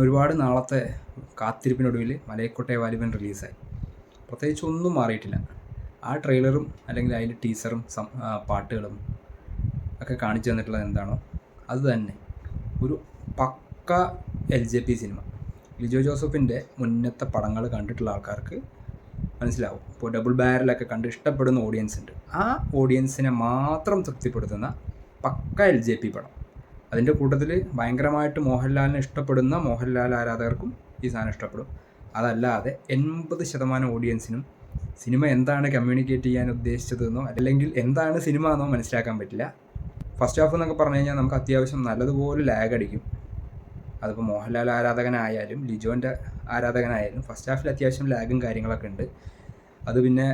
ഒരുപാട് നാളത്തെ കാത്തിരിപ്പിനൊടുവിൽ മലയക്കോട്ടെ വാലിബൻ റിലീസായി. പ്രത്യേകിച്ച് ഒന്നും മാറിയിട്ടില്ല. ആ ട്രെയിലറും അല്ലെങ്കിൽ അതിൽ ടീസറും പാട്ടുകളും ഒക്കെ കാണിച്ചു തന്നിട്ടുള്ളത് എന്താണോ അത് തന്നെ. ഒരു പക്ക L J P cinema. Lijo ജോസഫിന്റെ മുന്നത്തെ പടങ്ങൾ കണ്ടിട്ടുള്ള ആൾക്കാർക്ക് മനസ്സിലാവും. ഇപ്പോൾ ഡബിൾ ബാരലൊക്കെ കണ്ട് ഇഷ്ടപ്പെടുന്ന ഓഡിയൻസ് ഉണ്ട്. ആ ഓഡിയൻസിനെ മാത്രം തൃപ്തിപ്പെടുത്തുന്ന പക്ക എൽ ജെ പി പടം. അതിന്റെ കൂട്ടത്തിൽ ഭയങ്കരമായിട്ട് മോഹൻലാലിനെ ഇഷ്ടപ്പെടുന്ന മോഹൻലാൽ ആരാധകർക്കും ഈ സാധനം ഇഷ്ടപ്പെടും. അതല്ലാതെ എൺപത് ശതമാനം ഓഡിയൻസിനും സിനിമ എന്താണ് കമ്മ്യൂണിക്കേറ്റ് ചെയ്യാൻ ഉദ്ദേശിച്ചതെന്നോ അല്ലെങ്കിൽ എന്താണ് സിനിമ എന്നോ മനസ്സിലാക്കാൻ പറ്റില്ല. ഫസ്റ്റ് ഹാഫ് എന്നൊക്കെ പറഞ്ഞു കഴിഞ്ഞാൽ നമുക്ക് അത്യാവശ്യം നല്ലതുപോലെ ലാഗ് അടിക്കും. അതിപ്പോൾ മോഹൻലാൽ ആരാധകനായാലും ലിജോന്റെ ആരാധകനായാലും ഫസ്റ്റ് ഹാഫിൽ അത്യാവശ്യം ലാഗും കാര്യങ്ങളൊക്കെ ഉണ്ട്. അത് പിന്നെ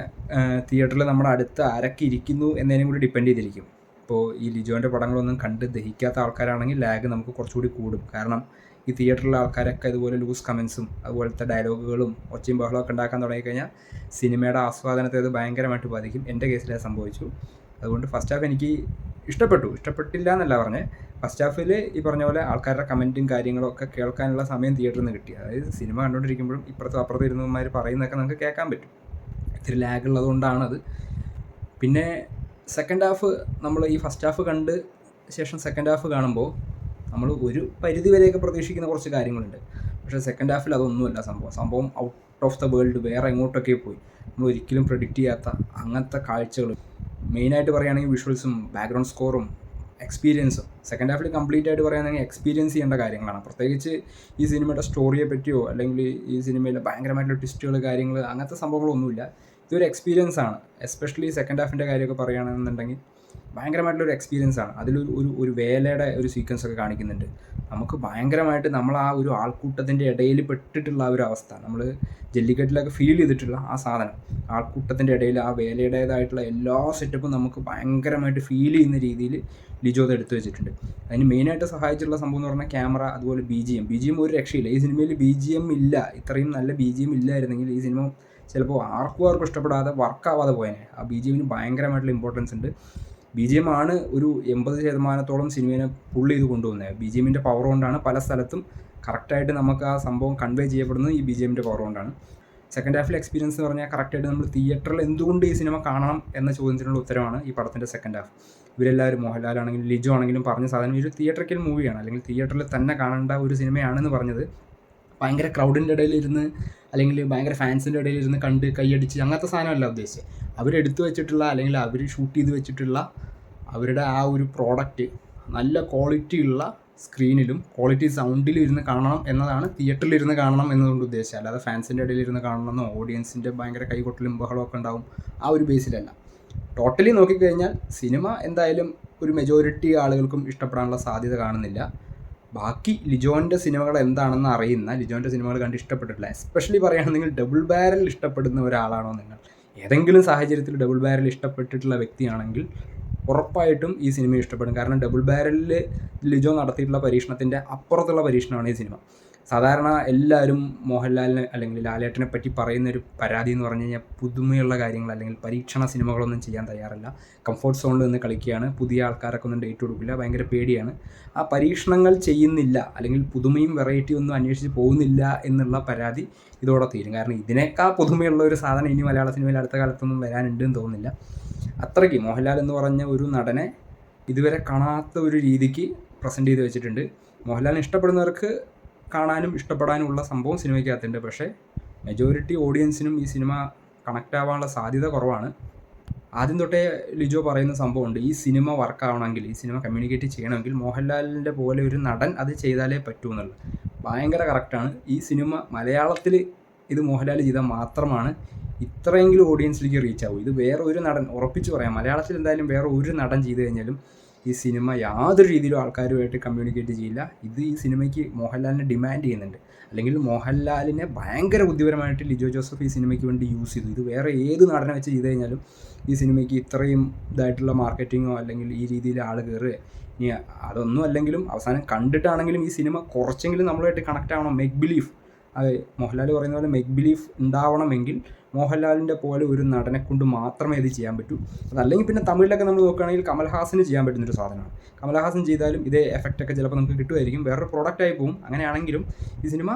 തിയേറ്ററിൽ നമ്മുടെ അടുത്ത് ആരൊക്കെ ഇരിക്കുന്നു എന്നതിനും കൂടി ഡിപ്പെൻഡ് ചെയ്തിരിക്കും. ഇപ്പോൾ ഈ ലിജോന്റെ പടങ്ങളൊന്നും കണ്ട് ദഹിക്കാത്ത ആൾക്കാരാണെങ്കിൽ ലാഗ് നമുക്ക് കുറച്ചുകൂടി കൂടും. കാരണം ഈ തിയേറ്ററിലെ ആൾക്കാരൊക്കെ ഇതുപോലെ ലൂസ് കമൻസും അതുപോലത്തെ ഡയലോഗുകളും ഒച്ചയും ബഹളമൊക്കെ ഉണ്ടാക്കാൻ തുടങ്ങിക്കഴിഞ്ഞാൽ സിനിമയുടെ ആസ്വാദനത്തെ അത് ഭയങ്കരമായിട്ട് ബാധിക്കും. എന്റെ കേസിൽ അത് സംഭവിച്ചു. അതുകൊണ്ട് ഫസ്റ്റ് ഹാഫ് എനിക്ക് ഇഷ്ടപ്പെട്ടു. ഇഷ്ടപ്പെട്ടില്ല എന്നല്ല പറഞ്ഞത് ഫസ്റ്റ് ഹാഫിൽ ഈ പറഞ്ഞ പോലെ ആൾക്കാരുടെ കമന്റും കാര്യങ്ങളും ഒക്കെ കേൾക്കാനുള്ള സമയം തിയേറ്ററിൽ നിന്ന് കിട്ടി. അതായത് സിനിമ കണ്ടുകൊണ്ടിരിക്കുമ്പോഴും ഇപ്പുറത്തും അപ്പുറത്തും ഇരുന്നവന്മാർ പറയുന്നതൊക്കെ നമുക്ക് കേൾക്കാൻ പറ്റും. ഇത്തിരി ലാഗ് ഉള്ളതുകൊണ്ടാണത്. പിന്നെ സെക്കൻഡ് ഹാഫ് നമ്മൾ ഈ ഫസ്റ്റ് ഹാഫ് കണ്ട് ശേഷം സെക്കൻഡ് ഹാഫ് കാണുമ്പോൾ നമ്മൾ ഒരു പരിധി വരെയൊക്കെ പ്രതീക്ഷിക്കുന്ന കുറച്ച് കാര്യങ്ങളുണ്ട്. പക്ഷേ സെക്കൻഡ് ഹാഫിൽ അതൊന്നുമല്ല സംഭവം. സംഭവം ഔട്ട് ഓഫ് ദ വേൾഡ് വേറെ എങ്ങോട്ടൊക്കെ പോയി. നമ്മൾ ഒരിക്കലും പ്രൊഡിക്റ്റ് ചെയ്യാത്ത അങ്ങനത്തെ കാഴ്ചകൾ. മെയിനായിട്ട് പറയുകയാണെങ്കിൽ വിഷ്വൽസും ബാക്ക്ഗ്രൗണ്ട് സ്കോറും എക്സ്പീരിയൻസും സെക്കൻഡ് ഹാഫിൽ കംപ്ലീറ്റ് ആയിട്ട് പറയുകയാണെങ്കിൽ എക്സ്പീരിയൻസ് ചെയ്യേണ്ട കാര്യങ്ങളാണ്. പ്രത്യേകിച്ച് ഈ സിനിമയുടെ സ്റ്റോറിയെ പറ്റിയോ അല്ലെങ്കിൽ ഈ സിനിമയിലെ ഭയങ്കരമായിട്ടുള്ള ട്വിസ്റ്റുകൾ കാര്യങ്ങൾ അങ്ങനത്തെ സംഭവങ്ങളൊന്നുമില്ല. ഇതൊരു എക്സ്പീരിയൻസ് ആണ്. എസ്പെഷ്യലി സെക്കൻഡ് ഹാഫിന്റെ കാര്യമൊക്കെ പറയുകയാണെന്നുണ്ടെങ്കിൽ ഭയങ്കരമായിട്ടുള്ളൊരു എക്സ്പീരിയൻസ് ആണ്. അതിലൊരു ഒരു ഒരു വേലയുടെ ഒരു സീക്വൻസ് ഒക്കെ കാണിക്കുന്നുണ്ട്. നമുക്ക് ഭയങ്കരമായിട്ട് നമ്മൾ ആ ഒരു ആൾക്കൂട്ടത്തിന്റെ ഇടയിൽ പെട്ടിട്ടുള്ള ഒരു അവസ്ഥ. നമ്മൾ ജല്ലിക്കെട്ടിലൊക്കെ ഫീൽ ചെയ്തിട്ടുള്ള ആ സാധനം. ആൾക്കൂട്ടത്തിന്റെ ഇടയിൽ ആ വേലയുടേതായിട്ടുള്ള എല്ലാ സെറ്റപ്പും നമുക്ക് ഭയങ്കരമായിട്ട് ഫീൽ ചെയ്യുന്ന രീതിയിൽ ലിജോത എടുത്തു വെച്ചിട്ടുണ്ട്. അതിന് മെയിനായിട്ട് സഹായിച്ചിട്ടുള്ള സംഭവം എന്ന് പറഞ്ഞാൽ ക്യാമറ അതുപോലെ B G M. B G M ഒരു രക്ഷയില്ല. ഈ സിനിമയിൽ ബി ജി എം ഇല്ല. ഇത്രയും നല്ല ബി ജി എം ഇല്ലായിരുന്നെങ്കിൽ ഈ സിനിമ ചിലപ്പോൾ ആർക്കും ആർക്കും ഇഷ്ടപ്പെടാതെ വർക്കാവാതെ പോയേനെ. ആ ബി ജി ഭയങ്കരമായിട്ടുള്ള ഇമ്പോർട്ടൻസ് ഉണ്ട്. ബി ജി എം ആണ് ഒരു എൺപത് ശതമാനത്തോളം സിനിമയെ പുൾ ചെയ്ത് കൊണ്ടുവന്നത് ബി ജി എമ്മിന്റെ പവർ കൊണ്ടാണ് പല സ്ഥലത്തും കറക്റ്റായിട്ട് നമുക്ക് ആ സംഭവം കൺവേ ചെയ്യപ്പെടുന്നത് ഈ ബി ജി എമ്മിന്റെ പവർ കൊണ്ടാണ്. സെക്കൻഡ് ഹാഫിലെ എക്സ്പീരിയൻസ് എന്ന് പറഞ്ഞാൽ കറക്റ്റായിട്ട് നമ്മൾ തിയേറ്ററിൽ എന്തുകൊണ്ട് ഈ സിനിമ കാണണം എന്ന ചോദ്യത്തിനുള്ള ഉത്തരമാണ് ഈ പടത്തിന്റെ സെക്കൻഡ് ഹാഫ് ഇവരെല്ലാവരും മോഹൻലാൽ ആണെങ്കിലും ലിജോ ആണെങ്കിലും പറഞ്ഞ സാധനം ഒരു തിയേറ്ററിക്കൽ മൂവിയാണ് അല്ലെങ്കിൽ തിയേറ്ററിൽ തന്നെ കാണേണ്ട ഒരു സിനിമയാണെന്ന് പറഞ്ഞത് ഭയങ്കര ക്രൗഡിന്റെ ഇടയിൽ ഇരുന്ന് അല്ലെങ്കിൽ ഭയങ്കര ഫാൻസിന്റെ ഇടയിൽ ഇരുന്ന് കണ്ട് കൈയടിച്ച് അങ്ങനത്തെ സാധനമല്ല ഉദ്ദേശിച്ചത്. അവരെടുത്തു വെച്ചിട്ടുള്ള അല്ലെങ്കിൽ അവർ ഷൂട്ട് ചെയ്ത് വെച്ചിട്ടുള്ള അവരുടെ ആ ഒരു പ്രോഡക്റ്റ് നല്ല ക്വാളിറ്റി ഉള്ള സ്ക്രീനിലും ക്വാളിറ്റി സൗണ്ടിലും ഇരുന്ന് കാണണം എന്നതാണ് തിയേറ്ററിൽ ഇരുന്ന് കാണണം എന്നതുകൊണ്ട് ഉദ്ദേശിച്ചത്. അല്ലാതെ ഫാൻസിന്റെ ഇടയിൽ ഇരുന്ന് കാണണമെന്നോ ഓഡിയൻസിന്റെ ഭയങ്കര കൈകൊട്ടലും ബഹളമൊക്കെ ഉണ്ടാവും ആ ഒരു ബേസിലല്ല ടോട്ടലി നോക്കിക്കഴിഞ്ഞാൽ സിനിമ എന്തായാലും ഒരു മെജോറിറ്റി ആളുകൾക്കും ഇഷ്ടപ്പെടാനുള്ള സാധ്യത കാണുന്നില്ല. ബാക്കി ലിജോന്റെ സിനിമകൾ എന്താണെന്ന് അറിയുന്ന ലിജോന്റെ സിനിമകൾ കണ്ട് ഇഷ്ടപ്പെട്ടിട്ടില്ല. എസ്പെഷ്യലി പറയുകയാണെങ്കിൽ ഡബിൾ ബാരൽ ഇഷ്ടപ്പെടുന്ന ഒരാളാണോ നിങ്ങൾ? ഏതെങ്കിലും സാഹചര്യത്തിൽ ഡബിൾ ബാരൽ ഇഷ്ടപ്പെട്ടിട്ടുള്ള വ്യക്തിയാണെങ്കിൽ ഉറപ്പായിട്ടും ഈ സിനിമ ഇഷ്ടപ്പെടും. കാരണം ഡബിൾ ബാരലിൽ ലിജോ നടത്തിയിട്ടുള്ള പരീക്ഷണത്തിന്റെ അപ്പുറത്തുള്ള പരീക്ഷണമാണ് ഈ സിനിമ. സാധാരണ എല്ലാവരും മോഹൻലാലിനെ അല്ലെങ്കിൽ ലാലേട്ടനെ പറ്റി പറയുന്ന ഒരു പരാതി എന്ന് പറഞ്ഞു കഴിഞ്ഞാൽ പുതുമയുള്ള കാര്യങ്ങൾ അല്ലെങ്കിൽ പരീക്ഷണ സിനിമകളൊന്നും ചെയ്യാൻ തയ്യാറല്ല. കംഫോർട്ട് സോണിൽ നിന്ന് കളിക്കുകയാണ്. പുതിയ ആൾക്കാരൊക്കെ ഒന്നും ഡേറ്റ് കൊടുക്കില്ല. ഭയങ്കര പേടിയാണ്. ആ പരീക്ഷണങ്ങൾ ചെയ്യുന്നില്ല അല്ലെങ്കിൽ പുതുമയും വെറൈറ്റിയും ഒന്നും അന്വേഷിച്ച് പോകുന്നില്ല എന്നുള്ള പരാതി ഇതോടെ തീരും. കാരണം ഇതിനേക്കാൾ പുതുമയുള്ള ഒരു സാധനം ഇനി മലയാള സിനിമയിൽ അടുത്ത കാലത്തൊന്നും വരാനുണ്ട് എന്ന് തോന്നുന്നില്ല. അത്രയ്ക്ക് മോഹൻലാൽ എന്ന് പറഞ്ഞ ഒരു നടനെ ഇതുവരെ കാണാത്ത ഒരു രീതിക്ക് പ്രസന്റ് ചെയ്ത് വെച്ചിട്ടുണ്ട്. മോഹൻലാലിനെ ഇഷ്ടപ്പെടുന്നവർക്ക് കാണാനും ഇഷ്ടപ്പെടാനും ഉള്ള സംഭവം സിനിമയ്ക്കകത്തുണ്ട്. പക്ഷേ മെജോറിറ്റി ഓഡിയൻസിനും ഈ സിനിമ കണക്റ്റ് ആവാനുള്ള സാധ്യത കുറവാണ്. ആദ്യം തൊട്ടേ ലിജോ പറയുന്ന സംഭവമുണ്ട് ഈ സിനിമ വർക്കാവണമെങ്കിൽ ഈ സിനിമ കമ്മ്യൂണിക്കേറ്റ് ചെയ്യണമെങ്കിൽ മോഹൻലാലിന്റെ പോലെ ഒരു നടൻ അത് ചെയ്താലേ പറ്റൂ എന്നുള്ളത്. ഭയങ്കര കറക്റ്റാണ് ഈ സിനിമ മലയാളത്തിൽ ഇത് മോഹൻലാൽ ചെയ്താൽ മാത്രമാണ് ഇത്രയെങ്കിലും ഓഡിയൻസിലേക്ക് റീച്ച് ആവും. ഇത് വേറെ ഒരു നടൻ ഉറപ്പിച്ച് പറയാം. മലയാളത്തിൽ എന്തായാലും വേറെ ഒരു നടൻ ചെയ്തു കഴിഞ്ഞാലും ഈ സിനിമ യാതൊരു രീതിയിലും ആൾക്കാരുമായിട്ട് കമ്മ്യൂണിക്കേറ്റ് ചെയ്യില്ല. ഇത് ഈ സിനിമയ്ക്ക് മോഹൻലാലിനെ ഡിമാൻഡ് ചെയ്യുന്നുണ്ട്. അല്ലെങ്കിൽ മോഹൻലാലിനെ ഭയങ്കര ബുദ്ധിപരമായിട്ട് ലിജോ ജോസഫ് ഈ സിനിമയ്ക്ക് വേണ്ടി യൂസ് ചെയ്തു. ഇത് വേറെ ഏത് നടനെ വെച്ച് ചെയ്ത് കഴിഞ്ഞാലും ഈ സിനിമയ്ക്ക് ഇത്രയും ഇതായിട്ടുള്ള മാർക്കറ്റിങ്ങോ അല്ലെങ്കിൽ ഈ രീതിയിൽ ആൾ കയറുക ഇനി അതൊന്നും അല്ലെങ്കിലും അവസാനം കണ്ടിട്ടാണെങ്കിലും ഈ സിനിമ കുറച്ചെങ്കിലും നമ്മളുമായിട്ട് കണക്റ്റ് ആവണം. മെക് ബിലീഫ് അതെ മോഹൻലാൽ പറയുന്ന പോലെ മെക് ബിലീഫ് ഉണ്ടാവണമെങ്കിൽ മോഹൻലാലിന്റെ പോലെ ഒരു നടനെ കൊണ്ട് മാത്രമേ ഇത് ചെയ്യാൻ പറ്റൂ. അതല്ലെങ്കിൽ പിന്നെ തമിഴിലൊക്കെ നമ്മൾ നോക്കുകയാണെങ്കിൽ കമൽഹാസന് ചെയ്യാൻ പറ്റുന്നൊരു സാധനമാണ്. കമൽഹാസൻ ചെയ്താലും ഇതേ എഫക്റ്റൊക്കെ ചിലപ്പോൾ നമുക്ക് കിട്ടുമായിരിക്കും. വേറൊരു പ്രോഡക്റ്റായി പോകും. അങ്ങനെയാണെങ്കിലും ഈ സിനിമ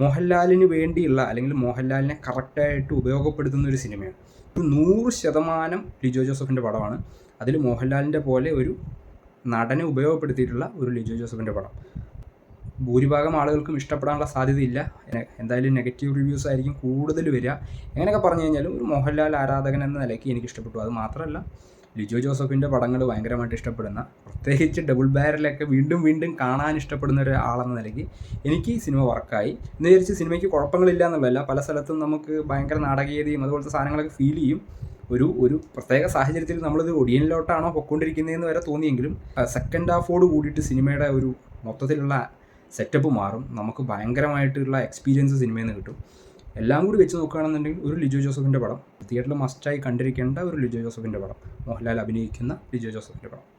മോഹൻലാലിന് വേണ്ടിയുള്ള അല്ലെങ്കിൽ മോഹൻലാലിനെ കറക്റ്റായിട്ട് ഉപയോഗപ്പെടുത്തുന്ന ഒരു സിനിമയാണ്. ഒരു നൂറ് ശതമാനം ലിജോ ജോസഫിന്റെ പടമാണ്. അതിൽ മോഹൻലാലിന്റെ പോലെ ഒരു നടനെ ഉപയോഗപ്പെടുത്തിയിട്ടുള്ള ഒരു ലിജോ ജോസഫിന്റെ പടം. ഭൂരിഭാഗം ആളുകൾക്കും ഇഷ്ടപ്പെടാനുള്ള സാധ്യതയില്ല. എന്തായാലും നെഗറ്റീവ് റിവ്യൂസ് ആയിരിക്കും കൂടുതൽ വരിക. എങ്ങനെയൊക്കെ പറഞ്ഞു കഴിഞ്ഞാലും ഒരു മോഹൻലാൽ ആരാധകൻ എന്ന നിലയ്ക്ക് എനിക്ക് ഇഷ്ടപ്പെട്ടു അത് മാത്രമല്ല ലിജോ ജോസഫിന്റെ പടങ്ങൾ ഭയങ്കരമായിട്ട് ഇഷ്ടപ്പെടുന്ന പ്രത്യേകിച്ച് ഡബിൾ ബാരലൊക്കെ വീണ്ടും വീണ്ടും കാണാൻ ഇഷ്ടപ്പെടുന്ന ഒരാളെന്ന നിലയ്ക്ക് എനിക്ക് ഈ സിനിമ വർക്കായി. എന്ന് വിചാരിച്ച് സിനിമയ്ക്ക് കുഴപ്പങ്ങളില്ല എന്നുള്ളതല്ല പല സ്ഥലത്തും നമുക്ക് ഭയങ്കര നാടകീയതയും അതുപോലത്തെ സാധനങ്ങളൊക്കെ ഫീൽ ചെയ്യും. ഒരു ഒരു പ്രത്യേക സാഹചര്യത്തിൽ നമ്മളിത് ഒടിയനിലോട്ടാണോ പൊക്കൊണ്ടിരിക്കുന്നതെന്ന് വരെ തോന്നിയെങ്കിലും സെക്കൻഡ് ഹാഫോട് കൂടിയിട്ട് സിനിമയുടെ ഒരു മൊത്തത്തിലുള്ള സെറ്റപ്പ് മാറും. നമുക്ക് ഭയങ്കരമായിട്ടുള്ള എക്സ്പീരിയൻസ് സിനിമയിൽ നിന്ന് കിട്ടും. എല്ലാം കൂടി വെച്ച് നോക്കുകയാണെന്നുണ്ടെങ്കിൽ ഒരു ലിജോ ജോസഫിന്റെ പടം. തിയേറ്ററിൽ മസ്റ്റായി കണ്ടിരിക്കേണ്ട ഒരു ലിജോ ജോസഫിന്റെ പടം. മോഹൻലാൽ അഭിനയിക്കുന്ന ലിജോ ജോസഫിന്റെ പടം.